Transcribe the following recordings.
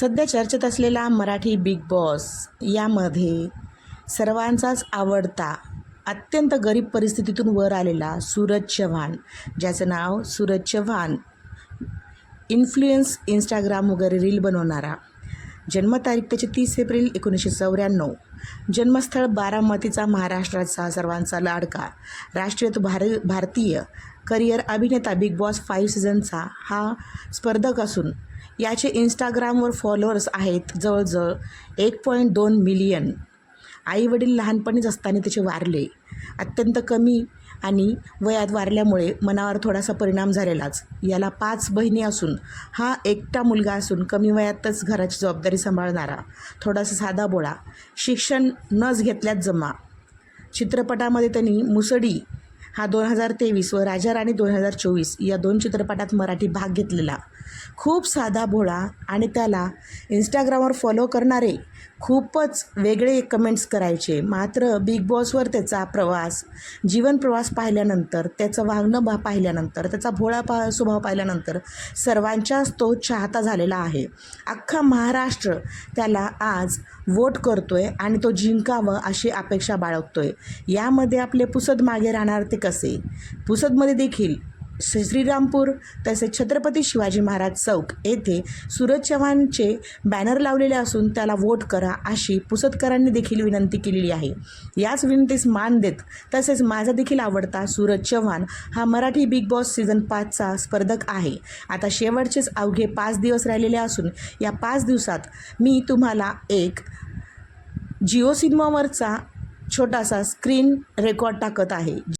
सध्या चर्चेत असलेला मराठी बिग बॉस यामध्ये सर्वांचाच आवडता अत्यंत गरीब परिस्थितीतून वर आलेला सूरज चव्हाण ज्याचं नाव सूरज चव्हाण इन्फ्लुएन्स इंस्टाग्राम वगैरे रील बनवणारा. जन्मतारीख त्याची तीस एप्रिल एकोणीसशे चौऱ्याण्णव. जन्मस्थळ बारामतीचा महाराष्ट्राचा सर्वांचा लाडका. राष्ट्रीय भार भारतीय करिअर अभिनेता बिग बॉस फाईव्ह सीझनचा हा स्पर्धक असून याचे इंस्टाग्रामवर फॉलोअर्स आहेत जवळजवळ एक पॉईंट दोन मिलियन आईवडील लहानपणीच असताना त्याचे वारले. अत्यंत कमी आणि वयात वारल्यामुळे मनावर थोडासा परिणाम झालेलाच. याला पाच बहिणी असून हा एकटा मुलगा असून कमी वयातच घराची जबाबदारी सांभाळणारा थोडासा साधा बोळा शिक्षण नच घेतल्यात जमा. चित्रपटामध्ये त्यांनी मुसडी हा दोन हजार तेवीस व राजा राणी दोन हजार चोवीस या दोन चित्रपटात मराठी भाग घेतलेला. खूप साधा भोळा आणि त्याला इंस्टाग्रामवर फॉलो करणारे खूपच वेगळे कमेंट्स करायचे. मात्र बिग बॉसवर त्याचा प्रवास जीवन प्रवास पाहिल्यानंतर त्याचं वागणं बा पाहिल्यानंतर त्याचा भोळा पा स्वभाव पाहिल्यानंतर सर्वांच्याच तो चाहता झालेला आहे. अख्खा महाराष्ट्र त्याला आज वोट करतो आहे आणि तो जिंकावं अशी अपेक्षा बाळगतो आहे यामध्ये आपले पुसद मागे राहणार ते कसे? पुसदमध्ये देखील श्री- श्रीरामपूर तसेच छत्रपती शिवाजी महाराज चौक येथे सूरज चव्हाणचे बॅनर लावलेले असून त्याला वोट करा अशी पुसतकरांनी देखील विनंती केलेली आहे. याच विनंतीस मान देत तसेच माझा देखील आवडता सूरज चव्हाण हा मराठी बिग बॉस सीझन पाचचा स्पर्धक आहे. आता शेवटचेच अवघे पाच दिवस राहिलेले असून या पाच दिवसात मी तुम्हाला एक जिओ सिनेमावरचा छोटासा स्क्रीन रेकॉर्ड टाकत आहे.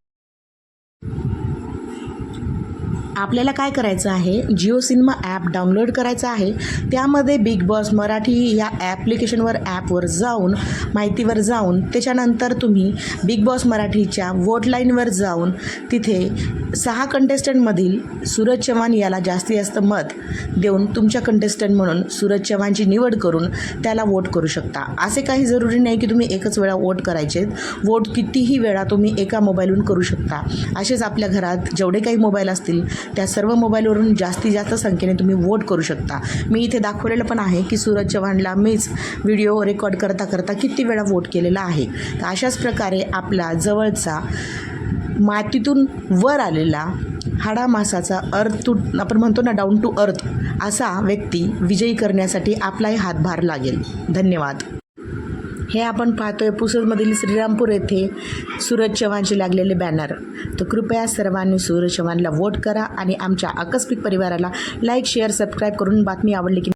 आपल्याला काय करायचं आहे? जिओ सिनेमा ॲप डाउनलोड करायचं आहे. त्यामध्ये बिग बॉस मराठी या ॲप्लिकेशनवर ॲपवर जाऊन माहितीवर जाऊन त्याच्यानंतर तुम्ही बिग बॉस मराठीच्या वोट लाईनवर जाऊन तिथे सहा कंटेस्टंटमधील सूरज चव्हाण याला जास्तीत जास्त मत देऊन तुमच्या कंटेस्टंट म्हणून सूरज चव्हाणची निवड करून त्याला वोट करू शकता. असे काही जरुरी नाही की तुम्ही एकच वेळा वोट करायचे वोट कितीही वेळा तुम्ही एका मोबाईलहून करू शकता. असेच आपल्या घरात जेवढे काही मोबाईल असतील त्या सर्व मोबाईलवरून जास्तीत जास्त संख्येने तुम्ही वोट करू शकता. मी इथे दाखवलेलं पण आहे की सूरज चव्हाणला मीच व्हिडिओ रेकॉर्ड करता करता किती वेळा वोट केलेला आहे. तर अशाच प्रकारे आपला जवळचा मातीतून वर आलेला हाडामासाचा अर्थ टू आपण म्हणतो ना डाऊन टू अर्थ असा व्यक्ती विजयी करण्यासाठी आपलाही हातभार लागेल. धन्यवाद. हे आपण पाहतोय पुसदमधील श्रीरामपूर येथे सूरज चव्हाणचे लागलेले बॅनर तर कृपया सर्वांनी सूरज चव्हाणला वोट करा आणि आमच्या आकस्मिक परिवाराला लाईक शेअर सबस्क्राईब करून बातमी आवडली की